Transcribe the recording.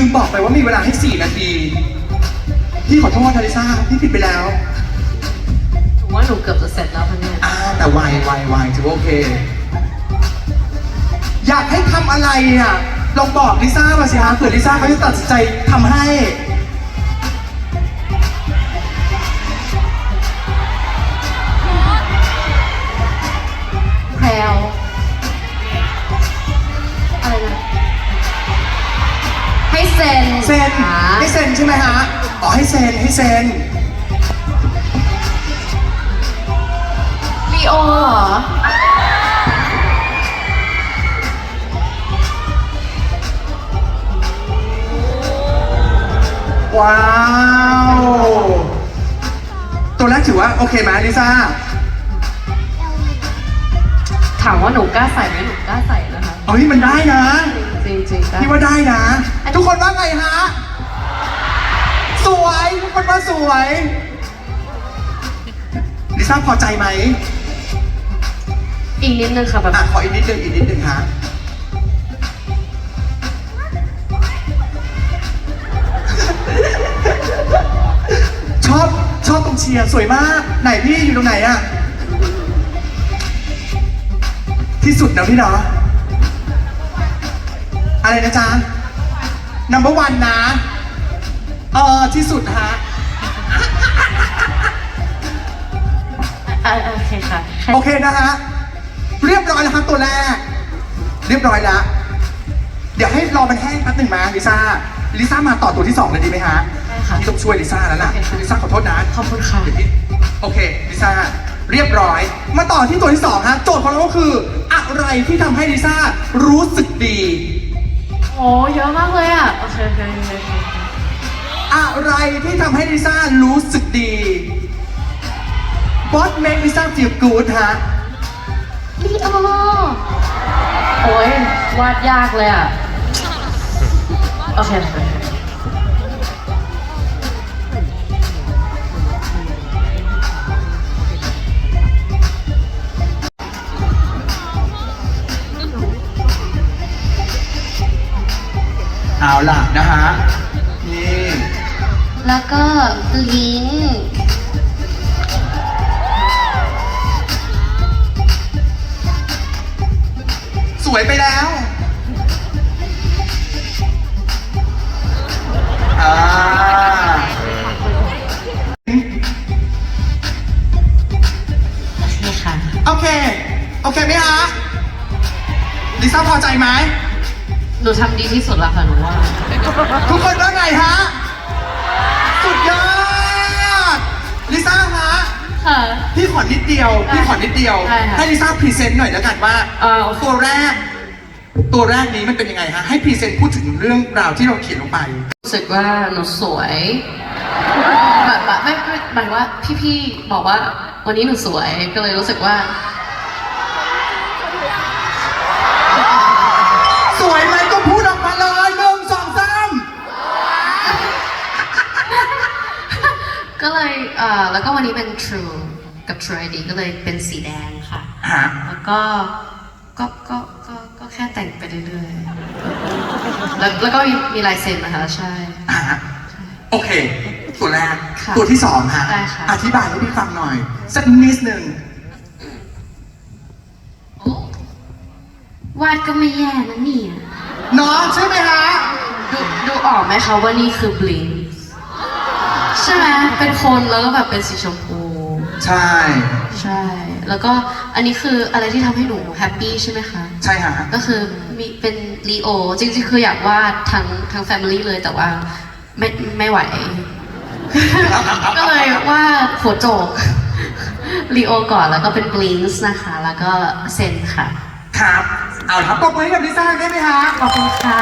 ลืมบอกไปว่ามีเวลาให้4นาที พี่ขอโทษทาริซ่าพี่ผิดไปแล้ว หนูว่าหนูเกือบจะเสร็จแล้วค่ะเนี่ย อ่าแต่ไวไวไวถือว่าโอเค อยากให้ทำอะไรอะลองบอกลิซ่ามาสิฮะเผื่อลิซ่าเขาจะตัดสินใจทำให้ ให้เซ็นเซ็นหาให้เซ็นใช่ไหมฮะอ๋อให้เซ็นให้เซ็นลีโอเหรอว้าว ตัวแรกถือว่าโอเคไหมลิซ่า ถามว่าหนูกล้าใส่ไหมหนูกล้าใส่นะคะ เฮ้ยมันได้นะจ ริงจริงๆกล้าพี่ว่าได้นะ ทุกคนว่าไงฮะ สวยทุกคนว่าสวยลิซ่าพอใจไหม อีกนิดนึงค่ะแบบอะขออีกนิดนึงอีกนิดนึงฮะชอบชอบตรงเชียร์สวยมาก ไหนพี่อยู่ตรงไหนอะที่สุดนะพี่เนาะ อะไรนะจ๊ะ number one นะ เออที่สุดฮะ อะโอเคค่ะแค่โอเคนะฮะ เรียบร้อยแล้วครับตัวแรก เรียบร้อยแล้ว เดี๋ยวให้รอมันแห้งแป๊บหนึ่งมาลิซ่า ลิซ่ามาต่อตัวที่สองเลยดีไหมฮะได้ค่ะ พี่ต้องช่วยลิซ่าแล้วล่ะโอเคค่ะ ลิซ่าขอโทษนะขอบคุณค่ะ เดี๋ยวพี่โอเคลิซ่าเรียบร้อย มาต่อที่ตัวที่สองฮะโจทย์ของเราก็คือ อะไรที่ทำให้ลิซ่ารู้สึกดี โอ้เยอะมากเลยอะ โอเคโอเคโอเคโอเคอะไรที่ทำให้ลิซ่ารู้สึกดี What make Lisa feel good ฮะ ลีโอโอ้ยวาดยากเลยอะ โอเคโอเค เอาล่ะนะฮะนี่แล้วก็ลิงก์สวยไปแล้วอ่าโอเคค่ะ โอเค โอเคไหมฮะลิซ่าพอใจไหม หนูทำดีที่สุดแล้วค่ะหนูว่า ทุกคนว่าไงฮะ สุดยอด ลิซ่าฮะ ค่ะ พี่ขอนิดเดียว ได้พี่ขอนิดเดียว ได้ค่ะให้ลิซ่าพรีเซนต์หน่อยแล้วกันว่าอ่าโอเคตัวแรก ตัวแรกนี้มันเป็นยังไงฮะ ให้พรีเซนต์พูดถึงเรื่องราวที่เราเขียนลงไป รู้สึกว่าหนูสวยแบบแบบไม่ไม่หมายว่าพี่ๆบอกว่าวันนี้หนูสวยก็เลยรู้สึกว่า เลยเอ่อแล้วก็วันนี้เป็น True กับ True ID ก็เลยเป็นสีแดงค่ะ ฮะแล้วก็ก็ก็ก็ก็แค่แต่งไปเรื่อยๆแล้วแล้วก็มีมีลายเซ็นนะคะใช่ อะโอเค ตัวแรก ค่ะตัวที่สองฮะได้ค่ะ อธิบายให้พี่ฟังหน่อย สักนิดหนึ่งวาดก็ไม่แย่นะเนี่ย เนาะใช่ไหมฮะ ดูดูออกไหมคะว่านี่คือบลิงใช่ไหมเป็นคนแล้วก็แบบเป็นสีชมพูใช่ ใช่ แล้วก็อันนี้คืออะไรที่ทำให้หนูแฮปปี้ใช่ไหมคะ ใช่ฮะ ก็คือมีเป็นลีโอจริงๆคืออยากวาดทั้งทั้งแฟมิลี่เลยแต่ว่าไม่ไม่ไหว ก็เลยวาดหัวโจกลีโอก่อนแล้วก็เป็นบลิงส์นะคะ แล้วก็เซนค่ะ ครับ เอาละครับปรบมือให้กับลิซ่าได้ไหมฮะ ขอบคุณค่ะ